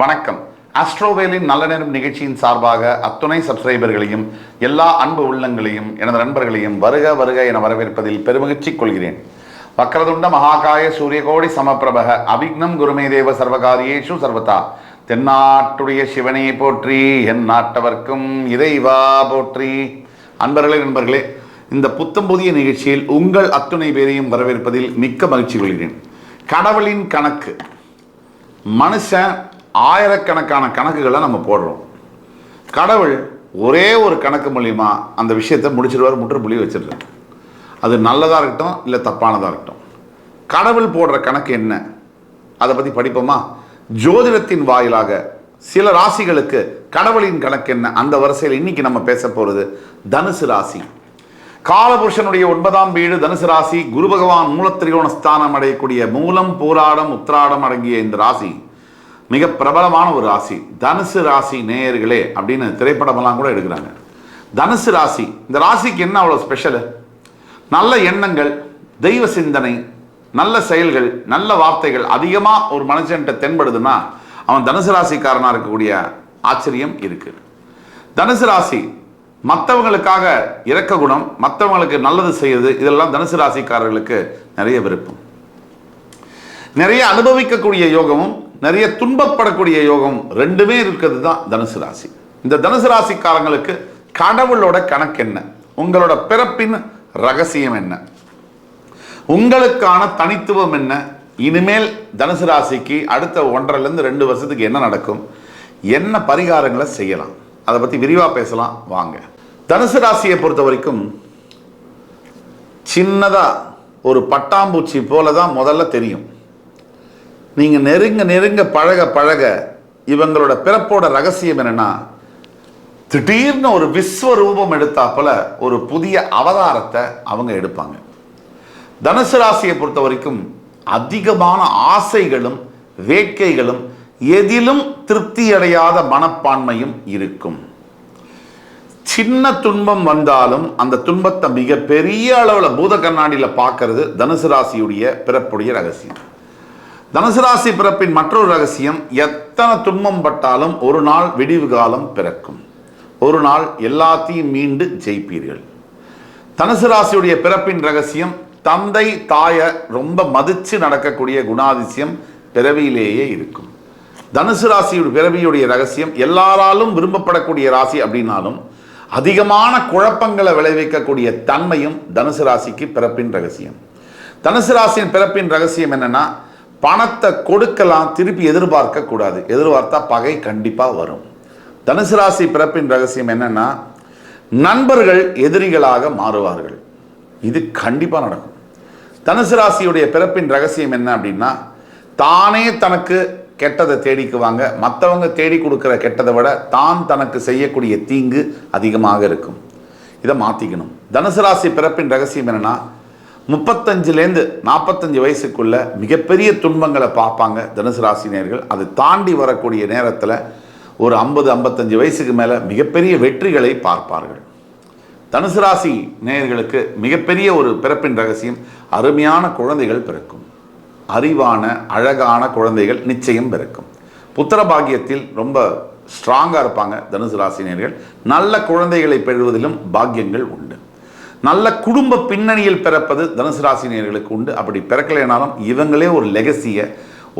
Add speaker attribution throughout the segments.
Speaker 1: வணக்கம். அஸ்ட்ரோவேலின் நல்ல நேரம் நிகழ்ச்சியின் சார்பாக அத்துணை சப்ஸ்கிரைபர்களையும் எல்லா அன்பு உள்ளங்களையும் எனது நண்பர்களையும் வருக வருக என வரவேற்பதில் பெருமகிழ்ச்சி கொள்கிறேன். வக்ரதுண்ட மகாகாய சூரியகோடி சமப்பிரபக அவிக்னம் குருமே தேவ சர்வகாரியேஷு சர்வதா. தென்னாட்டுடைய சிவனை போற்றி என் நாட்டவர்க்கும் இறைவா போற்றி. அன்பர்களே நண்பர்களே இந்த புத்தம் புதிய நிகழ்ச்சியில் உங்கள் அத்துணை பேரையும் வரவேற்பதில் மிக்க மகிழ்ச்சி கொள்கிறேன். கடவுளின் கணக்கு. மனுஷன் ஆயிரக்கணக்கான கணக்குகளை நம்ம போடுறோம். கடவுள் ஒரே ஒரு கணக்கு மூலிமா அந்த விஷயத்தை முடிச்சிருவார் முற்றுப்புள்ளி வச்சிடுறார் அது நல்லதாக இருக்கட்டும் இல்லை தப்பானதாக இருக்கட்டும். கடவுள் போடுற கணக்கு என்ன? அதை பற்றி படிப்போமா? ஜோதிடத்தின் வாயிலாக சில ராசிகளுக்கு கடவுளின் கணக்கு என்ன? அந்த வரிசையில் இன்னைக்கு நம்ம பேச போகிறது தனுசு ராசி. காலபுருஷனுடைய ஒன்பதாம் வீடு தனுசு ராசி. குரு பகவான் மூலத்திரிகோண ஸ்தானம் அடையக்கூடிய மூலம் பூராடம் உத்திராடம் அடங்கிய இந்த ராசி. மிக பிரபலமான ஒரு ராசி. தனுசு ராசி நேயர்களே அப்படின்னு திரைப்படமெல்லாம் கூட எடுக்கிறாங்க. தனுசு ராசி இந்த ராசிக்கு என்ன அவ்வளோ ஸ்பெஷலு நல்ல எண்ணங்கள் தெய்வ சிந்தனை நல்ல செயல்கள் நல்ல வார்த்தைகள் அதிகமாக ஒரு மனுஷன்கிட்ட தென்படுதுன்னா அவன் தனுசு ராசிக்காரனாக இருக்கக்கூடிய ஆச்சரியம் இருக்கு. தனுசு ராசி மற்றவங்களுக்காக இறக்க குணம் மற்றவங்களுக்கு நல்லது செய்யறது இதெல்லாம் தனுசு ராசிக்காரர்களுக்கு நிறைய விருப்பம். நிறைய அனுபவிக்கக்கூடிய யோகமும் நிறைய துன்பப்படக்கூடிய யோகம் ரெண்டுமே இருக்கிறது தான் தனுசு ராசி. இந்த தனுசு ராசிக்காரங்களுக்கு கடவுளோட கணக்கு என்ன? உங்களோட பிறப்பின் ரகசியம் என்ன? உங்களுக்கான தனித்துவம் என்ன? இனிமேல் தனுசு ராசிக்கு அடுத்த ஒன்றரைலேருந்து ரெண்டு வருஷத்துக்கு என்ன நடக்கும்? என்ன பரிகாரங்களை செய்யலாம்? அதை பற்றி விரிவாக பேசலாம். வாங்க. தனுசு ராசியை பொறுத்த வரைக்கும் சின்னதாக ஒரு பட்டாம்பூச்சி போல தான் முதல்ல தெரியும். நீங்கள் நெருங்க நெருங்க பழக பழக இவங்களோட பிறப்போட ரகசியம் என்னன்னா திடீர்னு ஒரு விஸ்வரூபம் எடுத்தாப்புல ஒரு புதிய அவதாரத்தை அவங்க எடுப்பாங்க. தனுசு ராசியை பொறுத்த வரைக்கும் அதிகமான ஆசைகளும் வேட்கைகளும் எதிலும் திருப்தி அடையாத மனப்பான்மையும் இருக்கும். சின்ன துன்பம் வந்தாலும் அந்த துன்பத்தை மிக பெரிய அளவில் பூத கண்ணாடியில் பார்க்கறது தனுசு ராசியுடைய பிறப்புடைய ரகசியம். தனுசு ராசி பிறப்பின் மற்றொரு ரகசியம் எத்தனை துன்பம் பட்டாலும் ஒரு நாள் விடிவு காலம் பிறக்கும். ஒரு நாள் எல்லாத்தையும் மீண்டு ஜெயிப்பீர்கள். தனுசு ராசியுடைய பிறப்பின் ரகசியம் தந்தை தாய ரொம்ப மதிச்சு நடக்கக்கூடிய குணாதிசயம் பிறவியிலேயே இருக்கும். தனுசு ராசியுடைய பிறவியுடைய ரகசியம் எல்லாராலும் விரும்பப்படக்கூடிய ராசி அப்படின்னாலும் அதிகமான குழப்பங்களை விளைவிக்கக்கூடிய தன்மையும் தனுசு ராசிக்கு பிறப்பின் ரகசியம். தனுசு ராசியின் பிறப்பின் ரகசியம் என்னன்னா பணத்தை கொடுக்கலாம் திருப்பி எதிர்பார்க்க கூடாது. எதிர்பார்த்தா பகை கண்டிப்பா வரும். தனுசு ராசி பிறப்பின் ரகசியம் என்னன்னா நண்பர்கள் எதிரிகளாக மாறுவார்கள். இது கண்டிப்பா நடக்கும். தனுசு ராசியுடைய பிறப்பின் ரகசியம் என்ன அப்படின்னா தானே தனக்கு கெட்டதை தேடிக்குவாங்க. மற்றவங்க தேடி கொடுக்குற கெட்டதை விட தான் தனக்கு செய்யக்கூடிய தீங்கு அதிகமாக இருக்கும். இதை மாற்றிக்கணும் தனுசு ராசி பிறப்பின் ரகசியம் என்னன்னா முப்பத்தஞ்சுலேருந்து நாற்பத்தஞ்சு வயசுக்குள்ள மிகப்பெரிய துன்பங்களை பார்ப்பாங்க தனுசு ராசினியர்கள் அது தாண்டி வரக்கூடிய நேரத்தில் ஒரு ஐம்பது ஐம்பத்தஞ்சு வயசுக்கு மேலே மிகப்பெரிய வெற்றிகளை பார்ப்பார்கள். தனுசு ராசி நேயர்களுக்கு மிகப்பெரிய ஒரு பிறப்பின் ரகசியம் அருமையான குழந்தைகள் பிறக்கும். அறிவான அழகான குழந்தைகள் நிச்சயம் பிறக்கும். புத்திர பாக்கியத்தில் ரொம்ப ஸ்ட்ராங்காக இருப்பாங்க தனுசு ராசினியர்கள் நல்ல குழந்தைகளை பெறுவதிலும் பாக்கியங்கள் உண்டு. நல்ல குடும்ப பின்னணியில் பிறப்பது தனுசு ராசினியர்களுக்கு உண்டு. அப்படி பிறக்கலைனாலும் இவங்களே ஒரு லெகசியை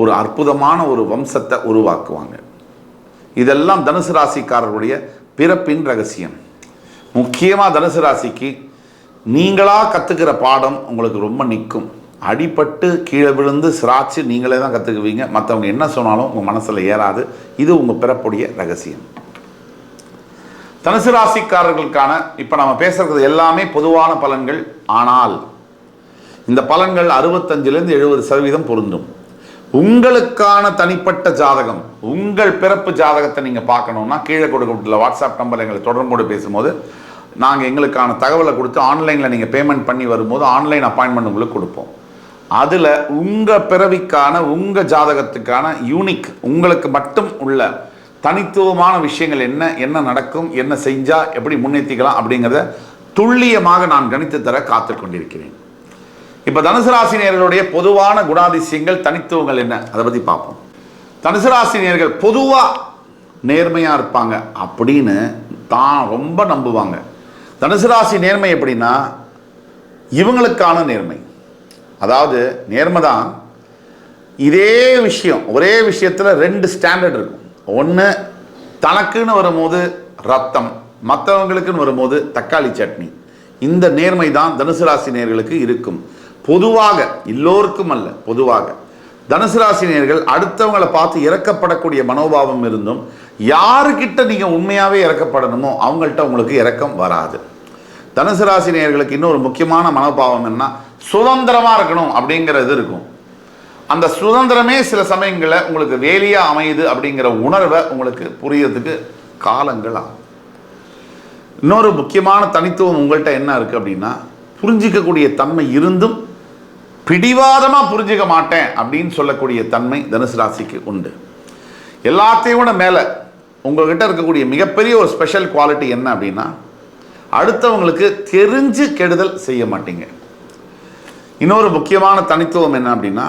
Speaker 1: ஒரு அற்புதமான ஒரு வம்சத்தை உருவாக்குவாங்க. இதெல்லாம் தனுசு ராசிக்காரருடைய பிறப்பின் ரகசியம். முக்கியமாக தனுசு ராசிக்கு நீங்களாக கற்றுக்கிற பாடம் உங்களுக்கு ரொம்ப நிற்கும் அடிபட்டு கீழே விழுந்து சிராச்சு நீங்களே தான் கற்றுக்குவீங்க மற்றவங்க என்ன சொன்னாலும் உங்கள் மனசில் ஏறாது. இது உங்கள் பிறப்புடைய ரகசியம். தனுசு ராசிக்காரர்களுக்கான இப்போ நம்ம பேசுறது எல்லாமே பொதுவான பலன்கள். ஆனால் இந்த பலன்கள் அறுபத்தஞ்சிலேருந்து எழுபது சதவீதம் பொருந்தும். உங்களுக்கான தனிப்பட்ட ஜாதகம் உங்கள் பிறப்பு ஜாதகத்தை நீங்கள் பார்க்கணுன்னா கீழே கொடுக்கப்பட்டுள்ள வாட்ஸ்அப் நம்பர் எங்களை தொடர்போடு பேசும்போது நாங்கள் எங்களுக்கான தகவலை கொடுத்து ஆன்லைனில் நீங்கள் பேமெண்ட் பண்ணி வரும்போது ஆன்லைன் அப்பாயின்மெண்ட் உங்களுக்கு கொடுப்போம். அதில் உங்கள் பிறவிக்கான உங்கள் ஜாதகத்துக்கான யூனிக் உங்களுக்கு மட்டும் உள்ள தனித்துவமான விஷயங்கள் என்ன என்ன நடக்கும் என்ன செஞ்சால் எப்படி முன்னேற்றிக்கலாம் அப்படிங்கிறத துல்லியமாக நான் கணித்து தர காத்து கொண்டிருக்கிறேன். இப்போ தனுசு ராசினியர்களுடைய பொதுவான குணாதிசயங்கள் தனித்துவங்கள் என்ன? அதை பற்றி பார்ப்போம். தனுசு ராசினியர்கள் பொதுவாக நேர்மையாக இருப்பாங்க அப்படின்னு தான் ரொம்ப நம்புவாங்க. தனுசு ராசி நேர்மை எப்படின்னா இவங்களுக்கான நேர்மை. அதாவது நேர்மை தான் இதே விஷயம் ஒரே விஷயத்தில் ரெண்டு ஸ்டாண்டர்ட் இருக்கும். ஒன்று தனக்குன்னு வரும்போது ரத்தம் மற்றவங்களுக்குன்னு வரும்போது தக்காளி சட்னி. இந்த நேர்மை தான் தனுசு ராசி நேர்களுக்கு இருக்கும். பொதுவாக எல்லோருக்கும் அல்ல பொதுவாக. தனுசு ராசி நேர்கள் அடுத்தவங்களை பார்த்து இறக்கப்படக்கூடிய மனோபாவம் இருந்தும் யாருக்கிட்ட நீங்கள் உண்மையாகவே இறக்கப்படணுமோ அவங்கள்ட்ட உங்களுக்கு இறக்கம் வராது. தனுசு ராசி நேர்களுக்கு இன்னொரு முக்கியமான மனோபாவம் என்ன சுதந்திரமாக இருக்கணும் அப்படிங்கிறது இருக்கும். அந்த சுதந்திரமே சில சமயங்களில் உங்களுக்கு வேலையாக அமையுது அப்படிங்கிற உணர்வை உங்களுக்கு புரியறதுக்கு காலங்கள் ஆகும். இன்னொரு முக்கியமான தனித்துவம் உங்கள்கிட்ட என்ன இருக்குது அப்படின்னா புரிஞ்சிக்கக்கூடிய தன்மை இருந்தும் பிடிவாதமாக புரிஞ்சிக்க மாட்டேன் அப்படின்னு சொல்லக்கூடிய தன்மை தனுசு ராசிக்கு உண்டு. எல்லாத்தையும் விட மேலே உங்கள்கிட்ட இருக்கக்கூடிய மிகப்பெரிய ஒரு ஸ்பெஷல் குவாலிட்டி என்ன அப்படின்னா அடுத்தவங்களுக்கு தெரிஞ்சு கெடுதல் செய்ய மாட்டீங்க. இன்னொரு முக்கியமான தனித்துவம் என்ன அப்படின்னா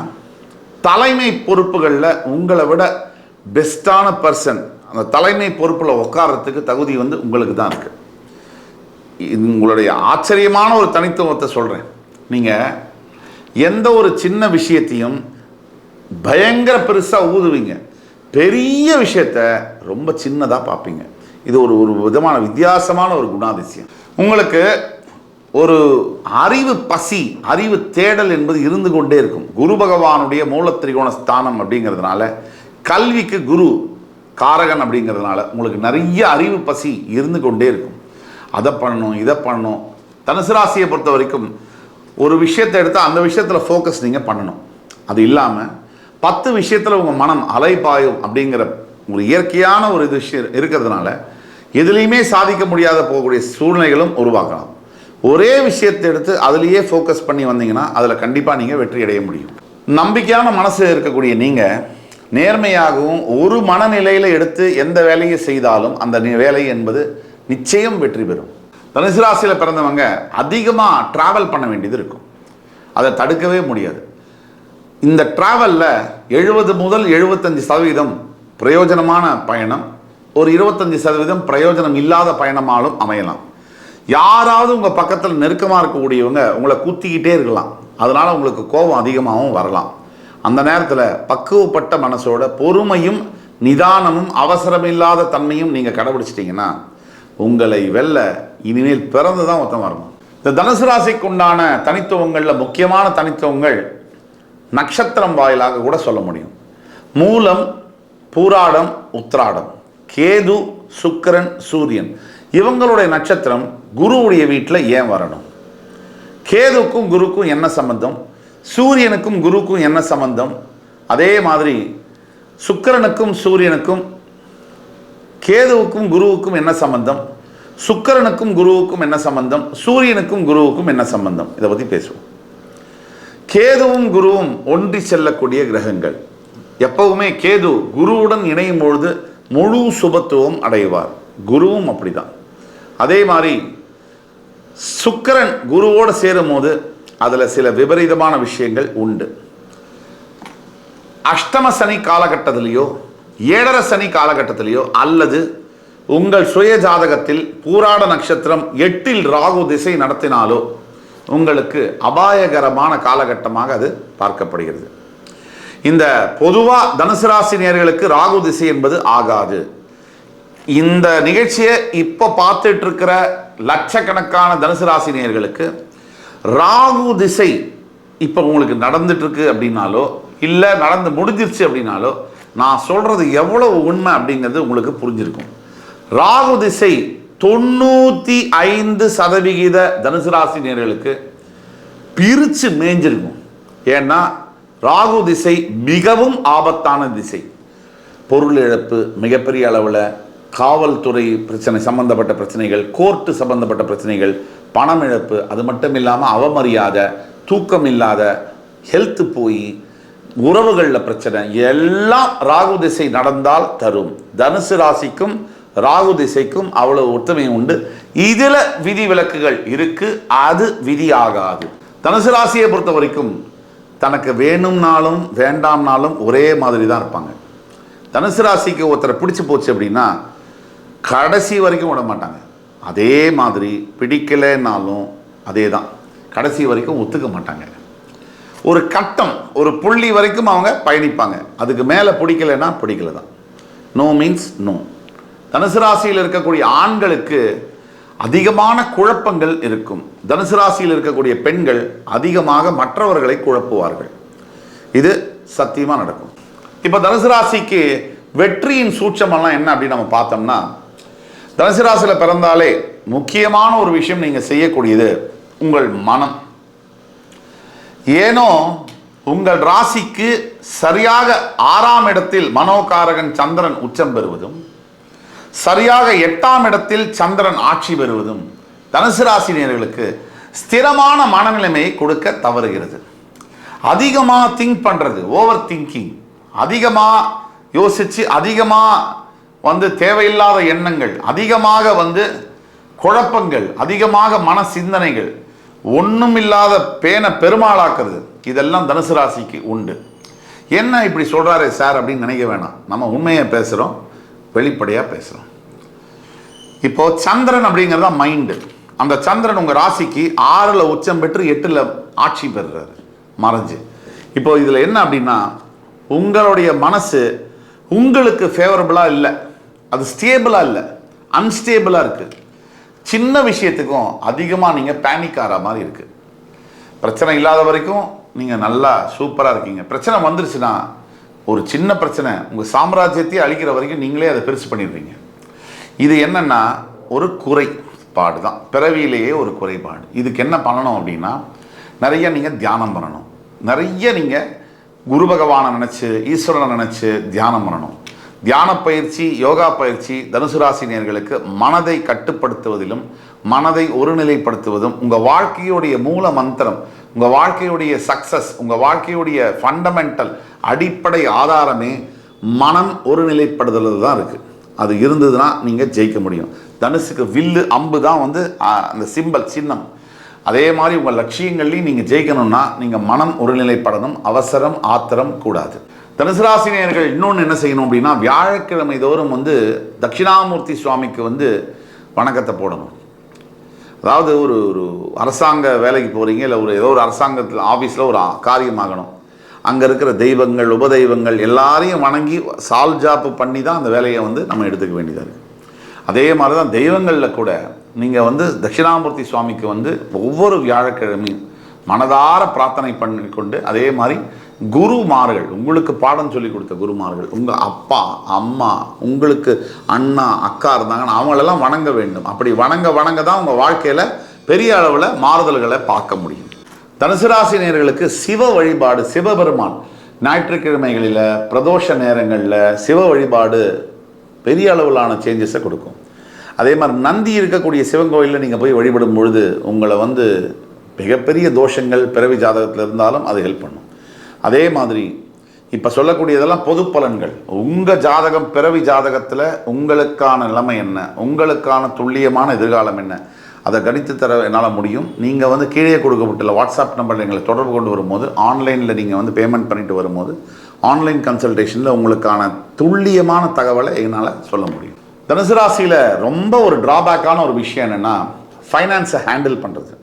Speaker 1: தலைமை பொறுப்புகளில் உங்களை விட பெஸ்ட்டான பர்சன் அந்த தலைமை பொறுப்பில் உட்கார்றதுக்கு தகுதி வந்து உங்களுக்கு தான் இருக்குது உங்களுடைய ஆச்சரியமான ஒரு தனித்துவத்தை சொல்கிறேன் நீங்கள் எந்த ஒரு சின்ன விஷயத்தையும் பயங்கர பெருசாக ஊதுவீங்க. பெரிய விஷயத்த ரொம்ப சின்னதாக பார்ப்பீங்க. இது ஒரு ஒரு விதமான வித்தியாசமான ஒரு குணாதிசயம். உங்களுக்கு ஒரு அறிவு பசி அறிவு தேடல் என்பது இருந்து கொண்டே இருக்கும். குரு பகவானுடைய மூலத்திரிகோண ஸ்தானம் அப்படிங்கிறதுனால கல்விக்கு குரு காரகன் அப்படிங்கிறதுனால உங்களுக்கு நிறைய அறிவு பசி இருந்து கொண்டே இருக்கும். அதை பண்ணணும் இதை பண்ணணும். தனுசு ராசியை பொறுத்த வரைக்கும் ஒரு விஷயத்தை எடுத்தால் அந்த விஷயத்தில் ஃபோக்கஸ் நீங்கள் பண்ணணும். அது இல்லாமல் பத்து விஷயத்தில் உங்கள் மனம் அலைபாயும் அப்படிங்கிற ஒரு இயற்கையான ஒரு இது விஷயம் இருக்கிறதுனால எதுலேயுமே சாதிக்க முடியாத போகக்கூடிய சூழ்நிலைகளும் உருவாக்கலாம் ஒரே விஷயத்தை எடுத்து அதுலேயே ஃபோக்கஸ் பண்ணி வந்தீங்கன்னா அதில் கண்டிப்பாக நீங்கள் வெற்றி அடைய முடியும். நம்பிக்கையான மனசு இருக்கக்கூடிய நீங்கள் நேர்மையாகவும் ஒரு மனநிலையில் எடுத்து எந்த வேலையை செய்தாலும் அந்த நி- வேலை என்பது நிச்சயம் வெற்றி பெறும். தனுசு ராசியில் பிறந்தவங்க அதிகமாக ட்ராவல் பண்ண வேண்டியது இருக்கும். அதை தடுக்கவே முடியாது. இந்த ட்ராவலில் எழுபது முதல் எழுபத்தஞ்சு சதவீதம் பிரயோஜனமான பயணம் ஒரு இருபத்தஞ்சி சதவீதம் பிரயோஜனம் இல்லாத பயணமாலும் அமையலாம். யாராவது உங்கள் பக்கத்தில் நெருக்கமாக இருக்கக்கூடியவங்க உங்களை குத்திக்கிட்டே இருக்கலாம். அதனால் உங்களுக்கு கோபம் அதிகமாகவும் வரலாம். அந்த நேரத்தில் பக்குவப்பட்ட மனசோட பொறுமையும் நிதானமும் அவசரமில்லாத தன்மையும் நீங்கள் கடைபிடிச்சிட்டிங்கன்னா உங்களை வெல்ல இனிமேல் பிறந்து தான் ஒருத்தன் வரணும். இந்த தனுசு ராசிக்கு உண்டான தனித்துவங்களில் முக்கியமான தனித்துவங்கள் நட்சத்திரம் வாயிலாக கூட சொல்ல முடியும். மூலம் பூராடம் உத்ராடம் கேது சுக்கிரன் சூரியன். இவங்களுடைய நட்சத்திரம் குருவுடைய வீட்டில் ஏன் வரணும்? கேதுக்கும் குருக்கும் என்ன சம்பந்தம்? சூரியனுக்கும் குருக்கும் என்ன சம்பந்தம்? அதே மாதிரி சுக்கரனுக்கும் சூரியனுக்கும் கேதுவுக்கும் குருவுக்கும் என்ன சம்பந்தம்? சுக்கரனுக்கும் குருவுக்கும் என்ன சம்பந்தம்? சூரியனுக்கும் குருவுக்கும் என்ன சம்பந்தம்? இதை பற்றி பேசுவோம். கேதுவும் குருவும் ஒன்றி செல்லக்கூடிய கிரகங்கள். எப்பவுமே கேது குருவுடன் இணையும் பொழுது முழு சுபத்துவம் அடைவார். குருவும் அப்படிதான். அதே மாதிரி சுக்கிரன் குருவோடு சேரும் போது அதில் சில விபரீதமான விஷயங்கள் உண்டு. அஷ்டம சனி காலகட்டத்திலேயோ ஏழரை சனி காலகட்டத்திலேயோ அல்லது உங்கள் சுய ஜாதகத்தில் பூராட நட்சத்திரம் எட்டில் ராகு திசை நடத்தினாலோ உங்களுக்கு அபாயகரமான காலகட்டமாக அது பார்க்கப்படுகிறது. இந்த பொதுவாக தனுசு ராசி நேர்களுக்கு ராகு திசை என்பது ஆகாது. இந்த நிகழ்ச்சியை இப்போ பார்த்துட்டு இருக்கிற லட்சக்கணக்கான தனுசு ராசி நேயர்களுக்கு ராகு திசை இப்போ உங்களுக்கு நடந்துட்டு இருக்கு அப்படின்னாலோ இல்லை நடந்து முடிஞ்சிருச்சு அப்படின்னாலோ நான் சொல்றது எவ்வளவு உண்மை அப்படிங்கிறது உங்களுக்கு புரிஞ்சிருக்கும். ராகு திசை தொண்ணூற்றி ஐந்து சதவிகித தனுசு ராசி நேர்களுக்கு பிரித்து மேய்ஞ்சிருக்கும் ஏன்னா ராகு திசை மிகவும் ஆபத்தான திசை. பொருள் இழப்பு மிகப்பெரிய அளவில் காவல்துறை பிரச்சனை சம்பந்தப்பட்ட பிரச்சனைகள் கோர்ட்டு சம்பந்தப்பட்ட பிரச்சனைகள் பணம் இழப்பு அது மட்டும் இல்லாமல் அவமரியாதை தூக்கம் இல்லாத ஹெல்த்து போய் உறவுகளில் பிரச்சனை எல்லாம் ராகு திசை நடந்தால் தரும். தனுசு ராசிக்கும் ராகு திசைக்கும் அவ்வளவு ஒற்றுமை உண்டு. இதில் விதி விலக்குகள் இருக்கு அது விதி ஆகாது. தனுசு ராசியை பொறுத்த வரைக்கும் தனக்கு வேணும்னாலும் வேண்டாம்னாலும் ஒரே மாதிரி தான் இருப்பாங்க. தனுசு ராசிக்கு ஒருத்தரை பிடிச்சி போச்சு அப்படின்னா கடைசி வரைக்கும் விட மாட்டாங்க. அதே மாதிரி பிடிக்கலைன்னாலும் அதே தான் கடைசி வரைக்கும் ஒத்துக்க மாட்டாங்க. ஒரு கட்டம் ஒரு புள்ளி வரைக்கும் அவங்க பயணிப்பாங்க. அதுக்கு மேலே பிடிக்கலைன்னா பிடிக்கல தான் நோ மீன்ஸ் நோ தனுசு ராசியில் இருக்கக்கூடிய ஆண்களுக்கு அதிகமான குழப்பங்கள் இருக்கும். தனுசு ராசியில் இருக்கக்கூடிய பெண்கள் அதிகமாக மற்றவர்களை குழப்புவார்கள். இது சத்தியமாக நடக்கும். இப்போ தனுசு ராசிக்கு வெற்றியின் சூட்சமெல்லாம் என்ன அப்படின்னு நம்ம பார்த்தோம்னா தனுசு ராசியில் பிறந்தாலே முக்கியமான ஒரு விஷயம் நீங்கள் செய்யக்கூடியது உங்கள் மனம். ஏனோ உங்கள் ராசிக்கு சரியாக ஆறாம் இடத்தில் மனோகாரகன் சந்திரன் உச்சம் பெறுவதும் சரியாக எட்டாம் இடத்தில் சந்திரன் ஆட்சி பெறுவதும் தனுசு ராசினியர்களுக்கு ஸ்திரமான மனநிலைமையை கொடுக்க தவறுகிறது. அதிகமாக திங்க் பண்ணுறது ஓவர் திங்கிங். அதிகமாக யோசித்து அதிகமாக வந்து தேவையில்லாத எண்ணங்கள் அதிகமாக வந்து குழப்பங்கள் அதிகமாக மன சிந்தனைகள் ஒன்றும் இல்லாத பேனை பெருமாளாக்குறது இதெல்லாம் தனுசு ராசிக்கு உண்டு. என்ன இப்படி சொல்கிறாரே சார் அப்படின்னு நினைக்க வேணாம். நம்ம உண்மையை பேசுகிறோம் வெளிப்படையாக பேசுகிறோம் இப்போது சந்திரன் அப்படிங்கிறது தான் மைண்டு அந்த சந்திரன் உங்கள் ராசிக்கு ஆறில் உச்சம் பெற்று எட்டில் ஆட்சி பெறுறாரு. மறைஞ்சு. இப்போ இதில் என்ன அப்படின்னா உங்களுடைய மனசு உங்களுக்கு ஃபேவரபுளாக இல்லை. அது ஸ்டேபிளாக இல்லை. அன்ஸ்டேபிளாக இருக்குது சின்ன விஷயத்துக்கும் அதிகமாக நீங்கள் பேனிக் ஆகிற மாதிரி இருக்குது பிரச்சனை இல்லாத வரைக்கும் நீங்கள் நல்லா சூப்பராக இருக்கீங்க. பிரச்சனை வந்துருச்சுன்னா ஒரு சின்ன பிரச்சனை உங்கள் சாம்ராஜ்யத்தையே அழிக்கிற வரைக்கும் நீங்களே அதை பெருசு பண்ணிடுறீங்க. இது என்னென்னா ஒரு குறைபாடு தான். பிறவியிலேயே ஒரு குறைபாடு. இதுக்கு என்ன பண்ணணும் அப்படின்னா நிறைய நீங்கள் தியானம் பண்ணணும். நிறைய நீங்கள் குரு பகவானை நினச்சி ஈஸ்வரனை நினச்சி தியானம் பண்ணணும். தியான பயிற்சி யோகா பயிற்சி தனுசு ராசினியர்களுக்கு மனதை கட்டுப்படுத்துவதிலும் மனதை ஒருநிலைப்படுத்துவதும் உங்கள் வாழ்க்கையுடைய மூல மந்திரம் உங்கள் வாழ்க்கையுடைய சக்சஸ் உங்கள் வாழ்க்கையுடைய ஃபண்டமெண்டல் அடிப்படை ஆதாரமே மனம் ஒருநிலைப்படுதல் தான் இருக்குது அது இருந்ததுன்னா நீங்கள் ஜெயிக்க முடியும். தனுசுக்கு வில்லு அம்பு தான் வந்து அந்த சிம்பல் சின்னம். அதே மாதிரி உங்கள் லட்சியங்கள்லையும் நீங்கள் ஜெயிக்கணும்னா நீங்கள் மனம் ஒருநிலைப்படணும் அவசரம் ஆத்திரம் கூடாது. தனுசு ராசினியர்கள் இன்னொன்று என்ன செய்யணும் அப்படின்னா வியாழக்கிழமை தோறும் வந்து தட்சிணாமூர்த்தி சுவாமிக்கு வந்து வணக்கத்தை போடணும். அதாவது ஒரு ஒரு அரசாங்க வேலைக்கு போகிறீங்க இல்லை ஒரு ஏதோ ஒரு அரசாங்கத்தில் ஆஃபீஸில் ஒரு காரியமாகணும். அங்கே இருக்கிற தெய்வங்கள் உபதெய்வங்கள் எல்லாரையும் வணங்கி சால் ஜாப்பு பண்ணி தான் அந்த வேலையை வந்து நம்ம எடுத்துக்க வேண்டியதாக இருக்குது அதே மாதிரி தான் தெய்வங்களில் கூட நீங்கள் வந்து தட்சிணாமூர்த்தி சுவாமிக்கு வந்து ஒவ்வொரு வியாழக்கிழமையும் மனதார பிரார்த்தனை பண்ணி கொண்டு அதே மாதிரி குருமார்கள் உங்களுக்கு பாடம் சொல்லி கொடுத்த குருமார்கள் உங்கள் அப்பா அம்மா உங்களுக்கு அண்ணா அக்கா இருந்தாங்கன்னா அவங்களெல்லாம் வணங்க வேண்டும். அப்படி வணங்க வணங்க தான் உங்கள் வாழ்க்கையில் பெரிய அளவில் மாறுதல்களை பார்க்க முடியும். தனுசுராசினியர்களுக்கு சிவ வழிபாடு சிவபெருமான். ஞாயிற்றுக்கிழமைகளில் பிரதோஷ நேரங்களில் சிவ வழிபாடு பெரிய அளவிலான சேஞ்சஸை கொடுக்கும். அதே மாதிரி நந்தி இருக்கக்கூடிய சிவன் கோயிலில் நீங்கள் போய் வழிபடும் பொழுது உங்களை வந்து மிகப்பெரிய தோஷங்கள் பிறவி ஜாதகத்தில் இருந்தாலும் அது ஹெல்ப் பண்ணும். அதே மாதிரி இப்போ சொல்லக்கூடியதெல்லாம் பொது பலன்கள் உங்கள் ஜாதகம் பிறவி ஜாதகத்தில் உங்களுக்கான நிலைமை என்ன? உங்களுக்கான துல்லியமான எதிர்காலம் என்ன? அதை கணித்து தர என்னால் முடியும். நீங்கள் வந்து கீழே கொடுக்கப்பட்டுள்ள வாட்ஸ்அப் நம்பரில் எங்களை தொடர்பு கொண்டு வரும்போது ஆன்லைனில் நீங்கள் வந்து பேமெண்ட் பண்ணிட்டு வரும்போது ஆன்லைன் கன்சல்டேஷனில் உங்களுக்கான துல்லியமான தகவலை என்னால் சொல்ல முடியும். தனுசு ராசியில் ரொம்ப ஒரு டிராபேக்கான ஒரு விஷயம் என்னென்னா ஃபைனான்ஸை ஹேண்டில் பண்ணுறது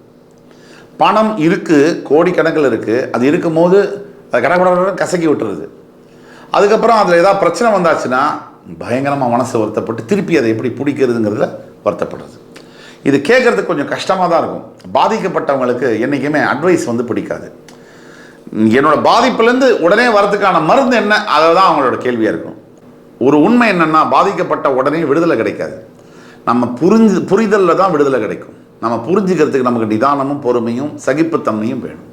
Speaker 1: பணம் இருக்குது கோடிக்கணக்கில் இருக்குது அது இருக்கும்போது அதை கடற்கட கசக்கி விட்டுறது அதுக்கப்புறம் அதில் ஏதாவது பிரச்சனை வந்தாச்சுன்னா பயங்கரமாக மனசு வருத்தப்பட்டு திருப்பி அதை எப்படி பிடிக்கிறதுங்கிறதுல வருத்தப்படுறது. இது கேட்குறதுக்கு கொஞ்சம் கஷ்டமாக தான் இருக்கும். பாதிக்கப்பட்டவங்களுக்கு என்றைக்குமே அட்வைஸ் வந்து பிடிக்காது. என்னோடய பாதிப்புலேருந்து உடனே வரதுக்கான மருந்து என்ன? அதை தான் அவங்களோட கேள்வியாக இருக்கும். ஒரு உண்மை என்னென்னா பாதிக்கப்பட்ட உடனே விடுதலை கிடைக்காது. நம்ம புரிஞ்சு புரிதலில் தான் விடுதலை கிடைக்கும். நம்ம புரிஞ்சுக்கிறதுக்கு நமக்கு நிதானமும் பொறுமையும் சகிப்புத்தன்மையும் வேணும்.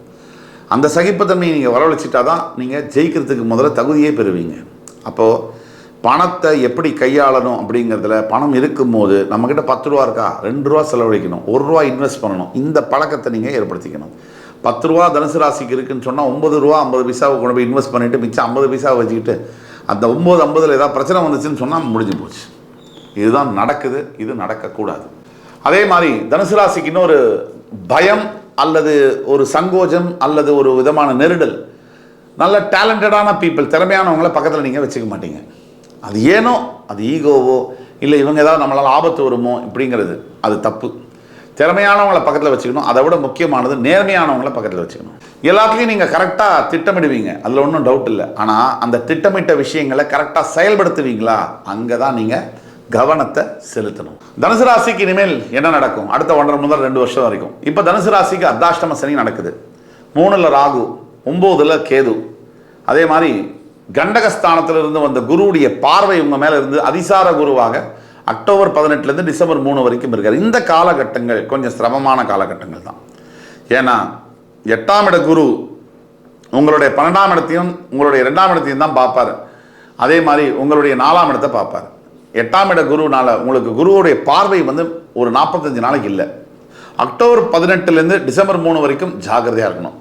Speaker 1: அந்த சகிப்புத்தன்மையை நீங்கள் வரவழைச்சிட்டா தான் நீங்கள் ஜெயிக்கிறதுக்கு முதல்ல தகுதியே பெறுவீங்க. அப்போது பணத்தை எப்படி கையாளணும் அப்படிங்கிறதுல பணம் இருக்கும்போது நம்மக்கிட்ட பத்து ரூபா இருக்கா? ரெண்டு ரூபா செலவழிக்கணும். ஒரு ரூபா இன்வெஸ்ட் பண்ணணும். இந்த பழக்கத்தை நீங்கள் ஏற்படுத்திக்கணும். பத்து ரூபா தனுசு ராசிக்கு இருக்குன்னு சொன்னால் ஒம்பது ரூபா ஐம்பது பைசாவை கொண்டு போய் இன்வெஸ்ட் பண்ணிவிட்டு மிச்சம் ஐம்பது பைசாவை வச்சுக்கிட்டு அந்த ஒம்பது ஐம்பதில் ஏதாவது பிரச்சனை வந்துச்சுன்னு சொன்னால் முடிஞ்சு போச்சு. இதுதான் நடக்குது. இது நடக்கக்கூடாது. அதே மாதிரி தனுசு ராசிக்கு இன்னொரு பயம் அல்லது ஒரு சங்கோஜம் அல்லது ஒரு விதமான நெருடல் நல்ல டேலண்டடான பீப்புள் திறமையானவங்கள பக்கத்தில் நீங்கள் வச்சுக்க மாட்டீங்க. அது ஏனோ அது ஈகோவோ இல்லை இவங்க ஏதாவது நம்மளால் ஆபத்து வருமோ இப்படிங்கிறது அது தப்பு. திறமையானவங்கள பக்கத்தில் வச்சுக்கணும் அதை விட முக்கியமானது நேர்மையானவங்கள பக்கத்தில் வச்சுக்கணும். எல்லாத்துலேயும் நீங்கள் கரெக்டாக திட்டமிடுவீங்க அதில் ஒன்றும் டவுட் இல்லை. ஆனால் அந்த திட்டமிட்ட விஷயங்களை கரெக்டாக செயல்படுத்துவீங்களா அங்கே தான் நீங்கள் கவனத்தை செலுத்தணும். தனுசு ராசிக்கு இனிமேல் என்ன நடக்கும்? அடுத்த ஒன்றரை முதல் ரெண்டு வருஷம் வரைக்கும். இப்போ தனுசு ராசிக்கு அர்த்தாஷ்டம சனி நடக்குது. மூணில் ராகு ஒம்போதில் கேது. அதே மாதிரி கண்டகஸ்தானத்திலிருந்து வந்த குருவுடைய பார்வை உங்கள் மேலே இருந்து அதிசார குருவாக அக்டோபர் பதினெட்டுலேருந்து டிசம்பர் மூணு வரைக்கும் இருக்கார். இந்த காலகட்டங்கள் கொஞ்சம் சிரமமான காலகட்டங்கள் தான். ஏன்னா எட்டாம் இட குரு உங்களுடைய பன்னெண்டாம் இடத்தையும் உங்களுடைய ரெண்டாம் இடத்தையும் தான் பார்ப்பார். அதே மாதிரி உங்களுடைய நாலாம் இடத்தை பார்ப்பார். எட்டாம் இட குருனால் உங்களுக்கு குருவுடைய பார்வை வந்து ஒரு நாற்பத்தஞ்சு நாளைக்கு இல்லை. அக்டோபர் பதினெட்டுலேருந்து டிசம்பர் மூணு வரைக்கும் ஜாக்கிரதையாக இருக்கணும்.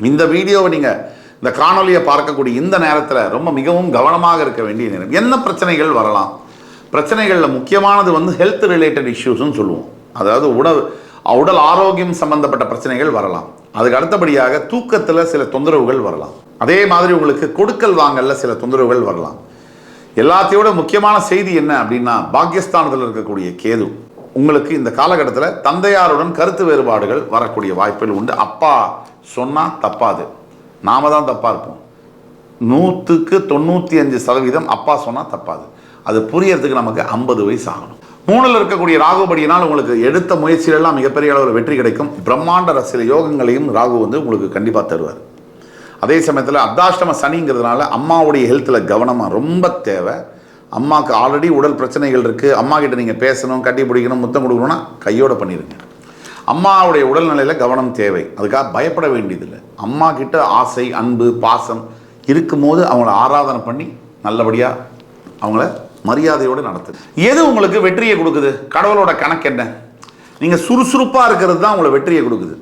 Speaker 1: இந்த வீடியோவை நீங்கள் இந்த காணொலியை பார்க்கக்கூடிய இந்த நேரத்தில் ரொம்ப மிகவும் கவனமாக இருக்க வேண்டிய நேரம். என்ன பிரச்சனைகள் வரலாம்? பிரச்சனைகளில் முக்கியமானது வந்து ஹெல்த் ரிலேட்டட் இஷ்யூஸ்னு சொல்லுவோம். அதாவது உடல் உடல் ஆரோக்கியம் சம்பந்தப்பட்ட பிரச்சனைகள் வரலாம். அதுக்கு அடுத்தபடியாக தூக்கத்தில் சில தொந்தரவுகள் வரலாம். அதே மாதிரி உங்களுக்கு கொடுக்கல் வாங்கல சில தொந்தரவுகள் வரலாம். எல்லாத்தையோட முக்கியமான செய்தி என்ன அப்படின்னா பாகியஸ்தானத்தில் இருக்கக்கூடிய கேது. உங்களுக்கு இந்த காலகட்டத்தில் தந்தையாருடன் கருத்து வேறுபாடுகள் வரக்கூடிய வாய்ப்புகள் உண்டு. அப்பா சொன்னால் தப்பாது. நாம தான் தப்பாக இருப்போம். நூற்றுக்கு தொண்ணூற்றி அஞ்சு சதவீதம் அப்பா சொன்னால் தப்பாது. அது புரியறதுக்கு நமக்கு ஐம்பது வயசு ஆகணும். மூணில் இருக்கக்கூடிய ராகுபடியினால் உங்களுக்கு எடுத்த முயற்சியிலெல்லாம் மிகப்பெரிய அளவில் வெற்றி கிடைக்கும். பிரம்மாண்ட சில யோகங்களையும் ராகு வந்து உங்களுக்கு கண்டிப்பாக தருவார். அதே சமயத்தில் அர்த்தாஷ்டம சனிங்கிறதுனால அம்மாவுடைய ஹெல்த்தில் கவனமாக ரொம்ப தேவை. அம்மாவுக்கு ஆல்ரெடி உடல் பிரச்சனைகள் இருக்குது அம்மா கிட்ட நீங்கள் பேசணும் கட்டி பிடிக்கணும் முத்தம் கொடுக்கணும்னா கையோட பண்ணிடுங்க அம்மாவுடைய உடல்நிலையில் கவனம் தேவை. அதுக்காக பயப்பட வேண்டியதில்லை. அம்மா கிட்ட ஆசை அன்பு பாசம் இருக்கும்போது அவங்கள ஆராதனை பண்ணி நல்லபடியாக அவங்கள மரியாதையோடு நடத்துது எது உங்களுக்கு வெற்றியை கொடுக்குது? கடவுளோட கணக்கு என்ன? நீங்கள் சுறுசுறுப்பாக இருக்கிறது தான் உங்களை வெற்றியை கொடுக்குது.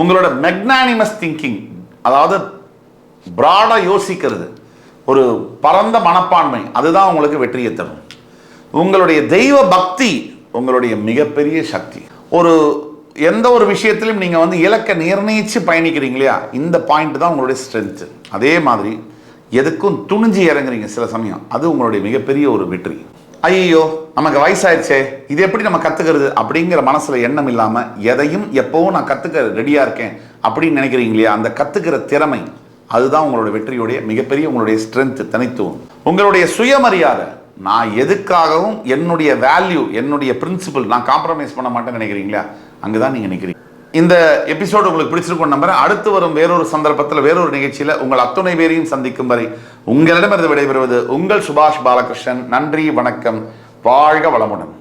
Speaker 1: உங்களோட மெக்னானிமஸ் திங்கிங் அதாவது ப்ராடாக யோசிக்கிறது. ஒரு பரந்த மனப்பான்மை அதுதான் உங்களுக்கு வெற்றியை தரும். உங்களுடைய தெய்வ பக்தி உங்களுடைய மிகப்பெரிய சக்தி. ஒரு எந்த ஒரு விஷயத்திலும் நீங்கள் வந்து இலக்கை நிர்ணயித்து பயணிக்கிறீங்க இல்லையா? இந்த பாயிண்ட் தான் உங்களுடைய ஸ்ட்ரென்த்து அதே மாதிரி எதுக்கும் துணிஞ்சு இறங்குறீங்க சில சமயம். அது உங்களுடைய மிகப்பெரிய ஒரு வெற்றி. ஐயோ நமக்கு வயசாயிருச்சே இது எப்படி நம்ம கத்துக்கிறது? அப்படிங்கிற மனசுல எண்ணம் இல்லாம எதையும் எப்பவும் நான் கத்துக்க ரெடியா இருக்கேன் அப்படின்னு நினைக்கிறீங்க இல்லையா? அந்த கத்துக்கிற திறமை அதுதான் உங்களோட வெற்றியுடைய மிகப்பெரிய உங்களுடைய ஸ்ட்ரென்த் தனித்துவம். உங்களுடைய சுயமரியாதை நான் எதுக்காகவும் என்னுடைய வேல்யூ என்னுடைய பிரின்சிபல் நான் காம்ப்ரமைஸ் பண்ண மாட்டேன்னு நினைக்கிறீங்களா அங்கதான் நீங்கள் நினைக்கிறீங்க இந்த எபிசோடு உங்களுக்கு பிடிச்சிருக்கும் நம்புறேன். அடுத்து வரும் வேறொரு சந்தர்ப்பத்தில் வேறொரு நிகழ்ச்சியில் உங்கள் அத்துணை பேரையும் சந்திக்கும் வரை உங்களிடமிருந்து விடைபெறுவது உங்கள் சுபாஷ் பாலகிருஷ்ணன். நன்றி வணக்கம். வாழ்க வளமுடன்.